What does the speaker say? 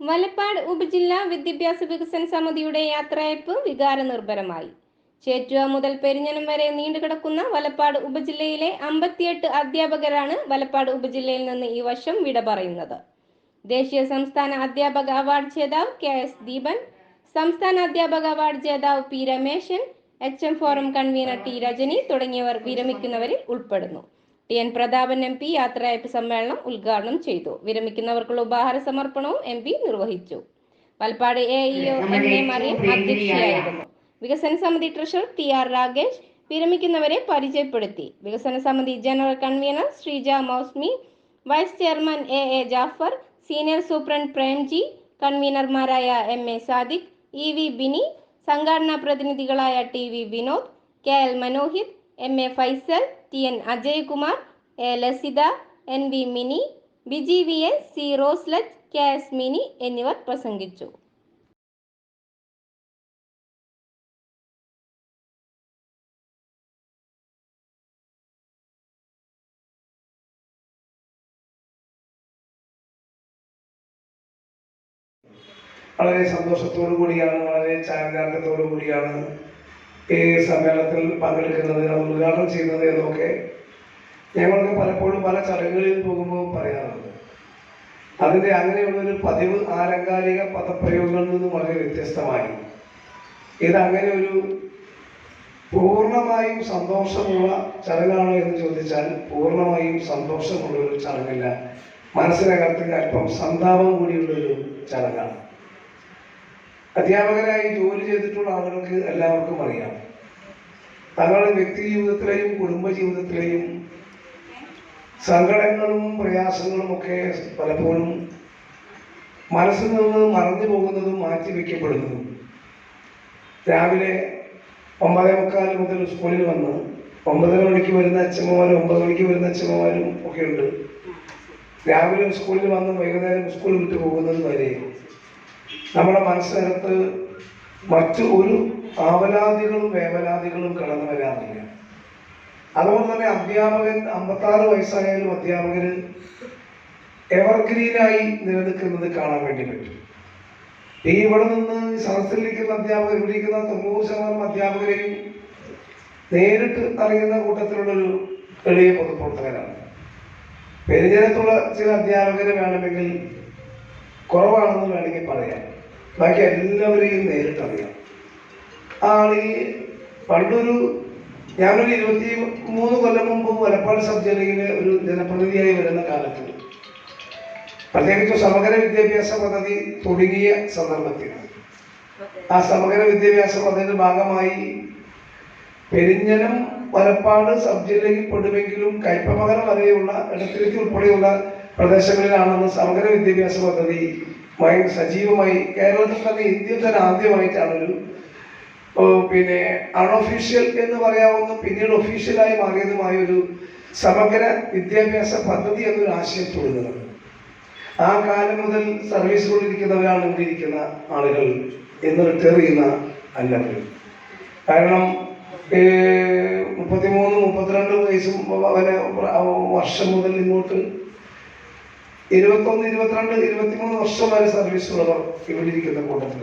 വലപ്പാട് ഉപജില്ലാ വിദ്യാഭ്യാസ വികസന സമിതിയുടെ യാത്രയയപ്പ് വികാരനിർഭരമായി. ചേറ്റുവ മുതൽ പെരിഞ്ഞനം വരെ നീണ്ടുകിടക്കുന്ന വലപ്പാട് ഉപജില്ലയിലെ അമ്പത്തിയെട്ട് അധ്യാപകരാണ് വലപ്പാട് ഉപജില്ലയിൽ നിന്ന് ഈ വർഷം വിട പറയുന്നത്. ദേശീയ സംസ്ഥാന അധ്യാപക അവാർഡ് ജേതാവ് കെ എസ് ദീപൻ സംസ്ഥാന അധ്യാപക അവാർഡ് ജേതാവ് P Rameshan H M forum convener T Rajani തുടങ്ങിയവർ വിരമിക്കുന്നവരിൽ ഉൾപ്പെടുന്നു. T N Prathapan M P യാത്രയപ്പ് സമ്മേളനം ഉദ്ഘാടനം ചെയ്തു. വിരമിക്കുന്നവർക്കുള്ള ഉപഹാര സമർപ്പണവും എം പി നിർവഹിച്ചു. Palappad A EO M A Mariyam അധ്യക്ഷയായിരുന്നു. വികസന സമിതി ട്രഷറർ ടി ആർ രാകേഷ് വിരമിക്കുന്നവരെ പരിചയപ്പെടുത്തി. വികസന സമിതി general convener Sreeja Mousmi vice chairman A A Jaffar senior superintendent Premji കൺവീനർമാരായ M A Sadiq E V Bini സംഘടനാ പ്രതിനിധികളായ T V Vinod K L Manohith M A Faisal T N Ajaykumar A Lasitha N V Mini Biji V N C Roslet K S Mini എന്നിവർ പ്രസംഗിച്ചു. വളരെ സന്തോഷത്തോടു കൂടിയാണ് വളരെ ചാരിതാർത്ഥ്യത്തോടു കൂടിയാണ് ഈ സമ്മേളനത്തിൽ പങ്കെടുക്കുന്നത് അത് ഉദ്ഘാടനം ചെയ്യുന്നത് എന്നൊക്കെ ഞങ്ങൾക്ക് പലപ്പോഴും പല ചടങ്ങുകളിൽ പോകുമ്പോൾ പറയാറുണ്ട്. അതിന്റെ അങ്ങനെയുള്ളൊരു പതിവ് ആലങ്കാരിക പദപ്രയോഗങ്ങളിൽ നിന്നും വളരെ വ്യത്യസ്തമായി. ഇതങ്ങനെ ഒരു പൂർണമായും സന്തോഷമുള്ള ചടങ്ങാണോ എന്ന് ചോദിച്ചാൽ പൂർണമായും സന്തോഷമുള്ള ഒരു ചടങ്ങല്ല. മനസ്സിനകത്ത് അല്പം സന്താപം കൂടിയുള്ളൊരു ചടങ്ങാണ്. അധ്യാപകരായി ജോലി ചെയ്തിട്ടുള്ള ആളുകൾക്ക് എല്ലാവർക്കും അറിയാം. തങ്ങളുടെ വ്യക്തി ജീവിതത്തിലെയും കുടുംബ ജീവിതത്തിലെയും സങ്കടങ്ങളും പ്രയാസങ്ങളും ഒക്കെ പലപ്പോഴും മനസ്സിൽ നിന്ന് മറഞ്ഞു പോകുന്നതും മാറ്റി രാവിലെ ഒമ്പതേ മുക്കാൽ മുതൽ സ്കൂളിൽ വന്ന് ഒമ്പതര മണിക്ക് വരുന്ന അച്ഛമ്മമാരും ഒമ്പത് മണിക്ക് വരുന്ന അച്ഛമ്മമാരും ഒക്കെ ഉണ്ട്. രാവിലെ സ്കൂളിൽ വന്ന് വൈകുന്നേരം സ്കൂളിൽ വിട്ടു പോകുന്നത് വരെ നമ്മുടെ മനസ്സിനകത്ത് മറ്റു ഒരു ആവലാദികളും വേവലാദികളും കടന്നു വരാറില്ല. അതുകൊണ്ട് തന്നെ അധ്യാപകൻ അമ്പത്താറ് വയസ്സായാലും അധ്യാപകന് എവർഗ്രീനായി നിലനിൽക്കുന്നത് കാണാൻ വേണ്ടി പറ്റും. ഈ ഇവിടെ നിന്ന് സദസ്സിലിരിക്കുന്ന അധ്യാപകർ ഇവിടെ ഇരിക്കുന്ന തൊണ്ണൂറ് ശതമാനം അധ്യാപകരെയും നേരിട്ട് അറിയുന്ന കൂട്ടത്തിലുള്ളൊരു എളിയ പൊതുപ്രവർത്തകരാണ്. പെരുജനത്തുള്ള ചില അധ്യാപകരെ വേണമെങ്കിൽ കുറവാണെന്ന് വേണമെങ്കിൽ പറയാം. ബാക്കി എല്ലാവരെയും നേരിട്ടറിയാം ആണെങ്കിൽ പണ്ടൊരു ഞാനൊരു ഇരുപത്തി മൂന്ന് കൊല്ലം മുമ്പ് വലപ്പാട് സബ് ജില്ലയിലെ ഒരു ജനപ്രതിനിധിയായി വരുന്ന കാലത്ത് പ്രത്യേകിച്ച് സമഗ്ര വിദ്യാഭ്യാസ പദ്ധതി തുടങ്ങിയ സന്ദർഭത്തിൽ ആ സമഗ്ര വിദ്യാഭ്യാസ പദ്ധതിയുടെ ഭാഗമായി പെരിഞ്ഞനം വലപ്പാട് സബ് ജില്ലയിൽ പെടുമെങ്കിലും കയ്പമകരം വരെയുള്ള ഇടത്തിലേക്ക് ഉൾപ്പെടെയുള്ള പ്രദേശങ്ങളിലാണെന്ന് സമഗ്ര വിദ്യാഭ്യാസ പദ്ധതി മായി സജീവമായി കേരളത്തിൽ തന്നെ ഇന്ത്യയിൽ തന്നെ ആദ്യമായിട്ടാണ് ഒരു പിന്നെ അൺഒഫീഷ്യൽ എന്ന് പറയാവുന്ന പിന്നീട് ഒഫീഷ്യലായി മാറിയതുമായ ഒരു സമഗ്ര വിദ്യാഭ്യാസ പദ്ധതി എന്നൊരു ആശയം തുടങ്ങുന്നത് ആ കാലം മുതൽ സർവീസുകളിരിക്കുന്നവരാണ് ഇവിടെ ഇരിക്കുന്ന ആളുകൾ എന്ന് റിട്ടയർ ചെയ്യുന്ന അല്ലവർ കാരണം മുപ്പത്തിമൂന്ന് മുപ്പത്തിരണ്ട് വയസ്സും വരെ വർഷം മുതൽ ഇങ്ങോട്ട് ഇരുപത്തൊന്ന് ഇരുപത്തിരണ്ട് ഇരുപത്തിമൂന്ന് വർഷം വരെ സർവീസുള്ളവർ ഇവിടെ ഇരിക്കുന്ന കൂട്ടത്തിൽ